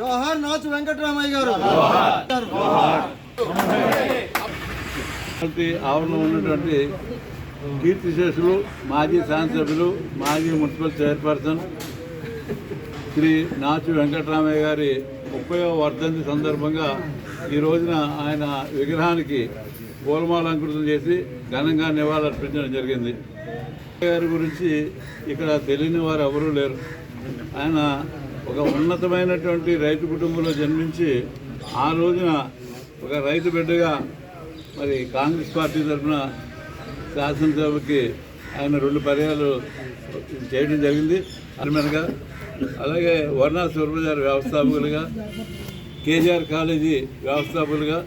జోహార్ నాచు వెంకటరామయ్య గారు. ఆవరణం ఉన్నటువంటి కీర్తిశేషులు మాజీ శాసనసభ్యులు మాజీ మున్సిపల్ చైర్పర్సన్ శ్రీ నాచు వెంకటరామయ్య గారి ముప్పై వర్ధంతి సందర్భంగా ఈ రోజున ఆయన విగ్రహానికి పూలమాలంకృతం చేసి ఘనంగా నివాళులర్పించడం జరిగింది. గారి గురించి ఇక్కడ తెలియని వారు ఎవరూ లేరు. ఆయన ఒక ఉన్నతమైనటువంటి రైతు కుటుంబంలో జన్మించి ఆ రోజున ఒక రైతు బిడ్డగా మరి కాంగ్రెస్ పార్టీ తరఫున శాసనసభకి ఆయన రెండు పర్యాలు చేయడం జరిగింది. అర్మన్గా అలాగే వర్ణ సుబ్రజార్ వ్యవస్థాపకులుగా కేజీఆర్ కాలేజీ వ్యవస్థాపకులుగా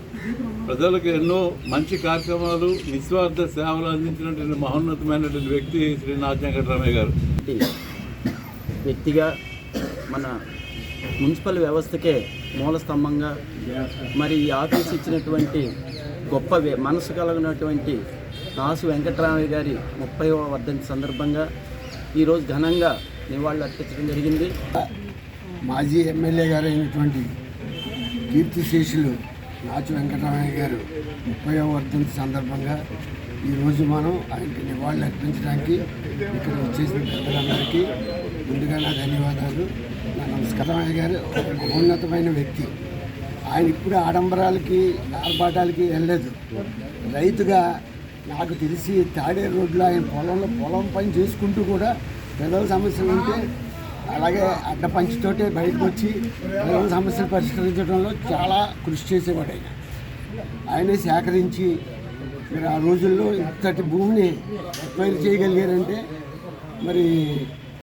ప్రజలకు ఎన్నో మంచి కార్యక్రమాలు నిస్వార్థ సేవలు అందించినటువంటి మహోన్నతమైనటువంటి వ్యక్తి శ్రీ నాథ్ వెంకటరామయ్య గారు. వ్యక్తిగా మన మున్సిపల్ వ్యవస్థకే మూల స్తంభంగా మరి ఈ ఆఫీస్ ఇచ్చినటువంటి గొప్ప మనసు కలిగినటువంటి నాసు వెంకటరామయ్య గారి ముప్పై వర్ధంతి సందర్భంగా ఈరోజు ఘనంగా నివాళులు అర్పించడం జరిగింది. మాజీ ఎమ్మెల్యే గారు అయినటువంటి కీర్తిశేషులు నాచు వెంకటరామయ్య గారు ముప్పై వర్ధంతి సందర్భంగా ఈరోజు మనం ఆయనకి నివాళులు అర్పించడానికి ఇక్కడ వచ్చేసిన పెద్దలందరికీ ముందుగా నా ధన్యవాదాలు. నా నమస్కారమయ్య గారు ఒక మహోన్నతమైన వ్యక్తి. ఆయన ఇప్పుడు ఆడంబరాలకి ఆర్భాటాలకి వెళ్ళలేదు. రైతుగా నాకు తెలిసి తాడే రోడ్లో ఆయన పొలంలో పొలం పని చేసుకుంటూ కూడా పిల్లల సమస్యలు ఉంటే అలాగే అడ్డపంచితోటే బయటకు వచ్చి పిల్లల సమస్యలు పరిష్కరించడంలో చాలా కృషి చేసేవాడు ఆయన. ఆయనే సేకరించి మీరు ఆ రోజుల్లో ఇంతటి భూమిని ఎక్వైర్ చేయగలిగారంటే మరి